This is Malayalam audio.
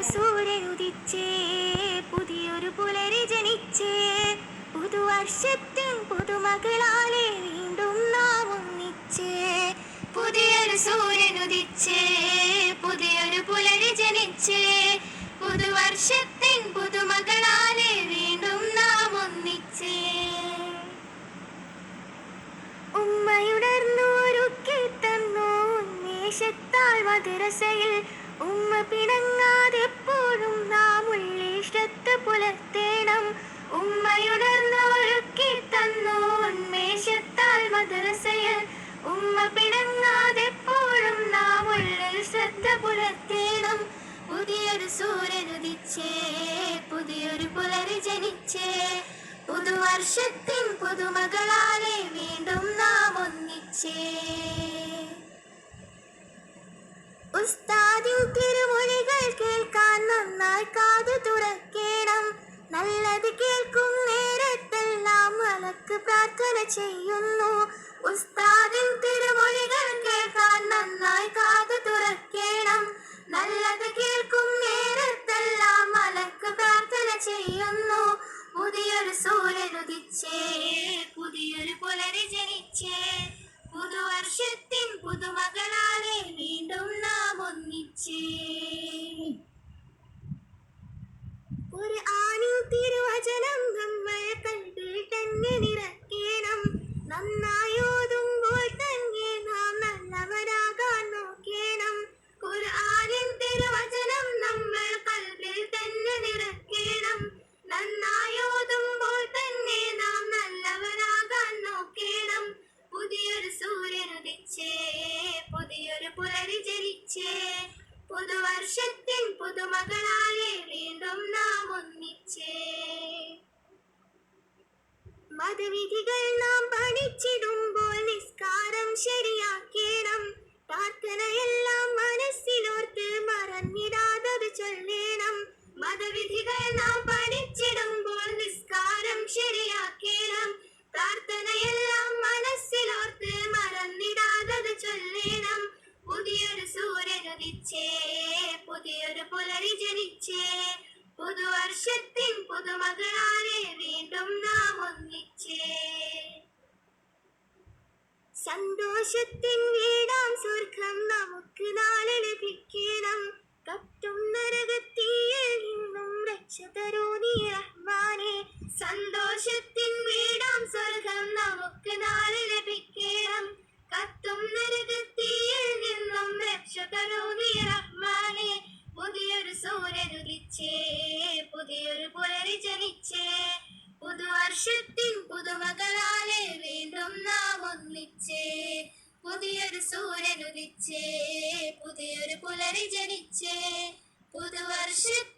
പുതിയൊരു സൂര്യൻ പുതിയൊരു പുലരി ജനിച്ചേ. പുതുവർഷത്തിൻ പുതുമകളാലെ വീണ്ടും നാം ഒന്നിച്ചേ. പുതിയൊരു സൂര്യനുദിച്ചേ പുതിയൊരു പുലരി ജനിച്ചേ. പുതുവർഷത്തിൻ പുതുമകളാലെ വീണ്ടും നാം ഒന്നിച്ചേ. ഉമ്മയുണർന്നോരുക്കി തന്നു ഉന്മേഷത്താൽ മധുരസയിൽ ഉമ്മ പിണങ്ങാതെപ്പോഴും നാം ഉള്ളിൽ ശ്രദ്ധ പുലർത്തേണം ഉമ്മയുണർന്നോരുക്കി തന്നു ഉന്മേഷത്താൽ മദ്രസയൽ ഉമ്മ പിണങ്ങാതെപ്പോഴും നാം ഉള്ളിൽ ശ്രദ്ധ പുലർത്തേണം. പുതിയൊരു സൂര്യനുദിച്ചേ പുതിയൊരു പുലരി ജനിച്ചേ. പുതുവർഷത്തിൻ പുതുമകളാലെ വീണ്ടും നാം ഒന്നിച്ചേ. ഉസ്താദിൻ നല്ലത് കേൾക്കും നേരത്തെല്ലാം അലക്ക് പ്രാർത്ഥന ചെയ്യുന്നു. ഉസ്താദിൻ തിരുമൊഴികൾ കേൾക്കാൻ നന്നായി കാത് തുറക്കേണം. നല്ലത് കേൾക്കും നേരത്തെല്ലാം മലക്ക് പ്രാർത്ഥന ചെയ്യുന്നു. പുതിയൊരു സൂര്യനുദിച്ചേ പുതിയൊരു പുലരി ജനിച്ചേ. പുതുവർഷത്തിൻ പുതുവർഷത്തിൻ പുതുമകളാലെ വീണ്ടും നാം ഒന്നിച്ചേ. മതവിധികൾ നാം ഉദിച്ചേ പുതിയൊരു പുലരി ജനിച്ചേ പുതുവർഷത്തിൻ പുതുമകളാരെ വീണ്ടും നാം ഒന്നിച്ചേ. സന്തോഷത്തിൻ വീടാം സ്വർഗം നമുക്ക് നാളെ ലഭിക്കണം. കത്തും നരകത്തീയിൽ നിന്നും രക്ഷ തരൂ തരൂ റഹ്മാനെ പുതിയൊരു സൂര്യൻ ഉദിച്ചേ പുതിയൊരു പുലരി ജനിച്ചേ. പുതുവർഷത്തിൻ പുതുമകളാലെ വീണ്ടും നാം ഒന്നിച്ചേ. പുതിയൊരു സൂര്യൻ ഉദിച്ചേ പുതിയൊരു പുലരി ജനിച്ചേ. പുതുവർഷ